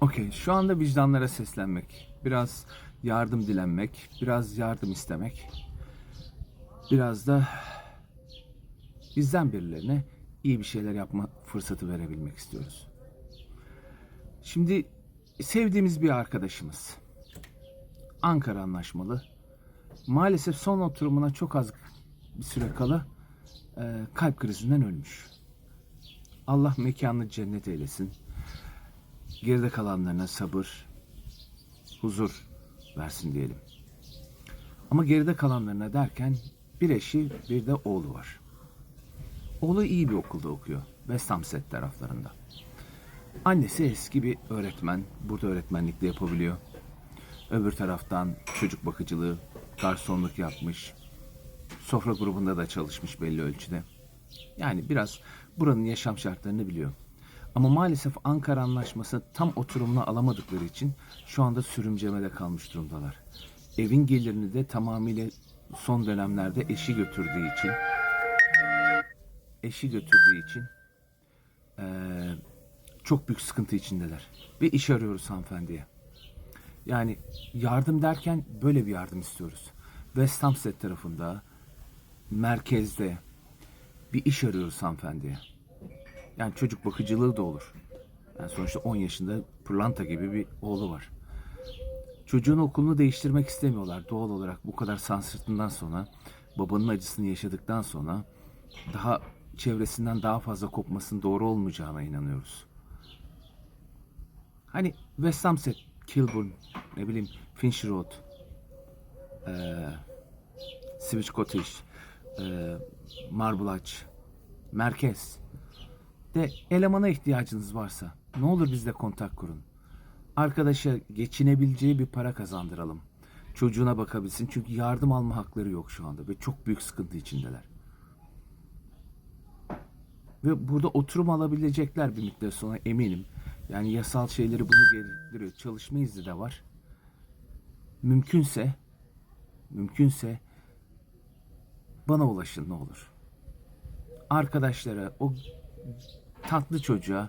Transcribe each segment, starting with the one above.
Okey, şu anda vicdanlara seslenmek, biraz yardım dilenmek, biraz yardım istemek, biraz da bizden birilerine iyi bir şeyler yapma fırsatı verebilmek istiyoruz. Şimdi sevdiğimiz bir arkadaşımız, Ankara anlaşmalı, maalesef son oturumuna çok az bir süre kala e, kalp krizinden ölmüş. Allah mekanını cennet eylesin. Geride kalanlarına sabır, huzur versin diyelim. Ama geride kalanlarına derken bir eşi bir de oğlu var. Oğlu iyi bir okulda okuyor. West Hampstead taraflarında. Annesi eski bir öğretmen. Burada öğretmenlik de yapabiliyor. Öbür taraftan çocuk bakıcılığı, garsonluk yapmış. Sofra grubunda da çalışmış belli ölçüde. Yani biraz buranın yaşam şartlarını biliyor. Ama maalesef Ankara Anlaşması tam oturumunu alamadıkları için şu anda sürümcemede kalmış durumdalar. Evin gelirini de tamamıyla son dönemlerde eşi götürdüğü için eşi götürdüğü için eee, çok büyük sıkıntı içindeler. Ve iş arıyoruz hanımefendiye. Yani yardım derken böyle bir yardım istiyoruz. West Hampstead tarafında, merkezde bir iş arıyoruz hanımefendiye. Yani çocuk bakıcılığı da olur. Yani sonuçta 10 yaşında pırlanta gibi bir oğlu var. Çocuğun okulunu değiştirmek istemiyorlar doğal olarak bu kadar sansırtından sonra, babanın acısını yaşadıktan sonra daha çevresinden daha fazla kopmasının doğru olmayacağına inanıyoruz. Hani West Hampstead, Kilburn, ne bileyim Finch Road, eee Switch Cottage, eee Marble Arch, merkez de elemana ihtiyacınız varsa ne olur bizle kontak kurun. Arkadaşa geçinebileceği bir para kazandıralım. Çocuğuna bakabilsin çünkü yardım alma hakları yok şu anda ve çok büyük sıkıntı içindeler. Ve burada oturum alabilecekler bir müddet sonra eminim. Yani yasal şeyleri bunu gerektiriyor. Çalışma izni de var. Mümkünse mümkünse bana ulaşın ne olur. Arkadaşlara o tatlı çocuğa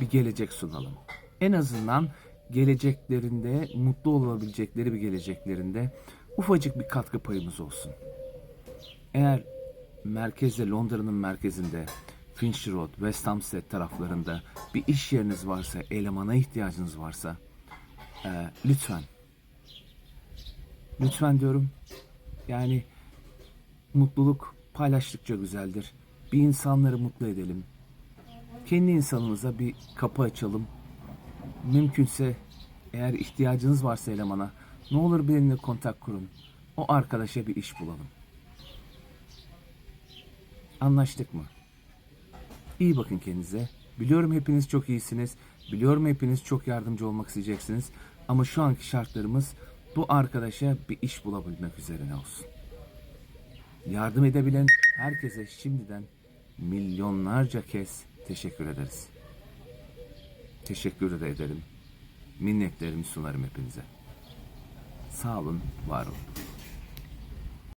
bir gelecek sunalım. En azından geleceklerinde mutlu olabilecekleri bir geleceklerinde ufacık bir katkı payımız olsun. Eğer merkezde Londra'nın merkezinde Finch Road, West Hampstead taraflarında bir iş yeriniz varsa, elemana ihtiyacınız varsa e, lütfen lütfen diyorum yani mutluluk paylaştıkça güzeldir. Bir insanları mutlu edelim. Kendi insanımıza bir kapı açalım. Mümkünse eğer ihtiyacınız varsa elemana ne olur benimle kontak kurun. O arkadaşa bir iş bulalım. Anlaştık mı? İyi bakın kendinize. Biliyorum hepiniz çok iyisiniz. Biliyorum hepiniz çok yardımcı olmak isteyeceksiniz. Ama şu anki şartlarımız bu arkadaşa bir iş bulabilmek üzerine olsun. Yardım edebilen herkese şimdiden milyonlarca kez teşekkür ederiz. Teşekkür de ederim. Minnetlerimi sunarım hepinize. Sağ olun, var olun.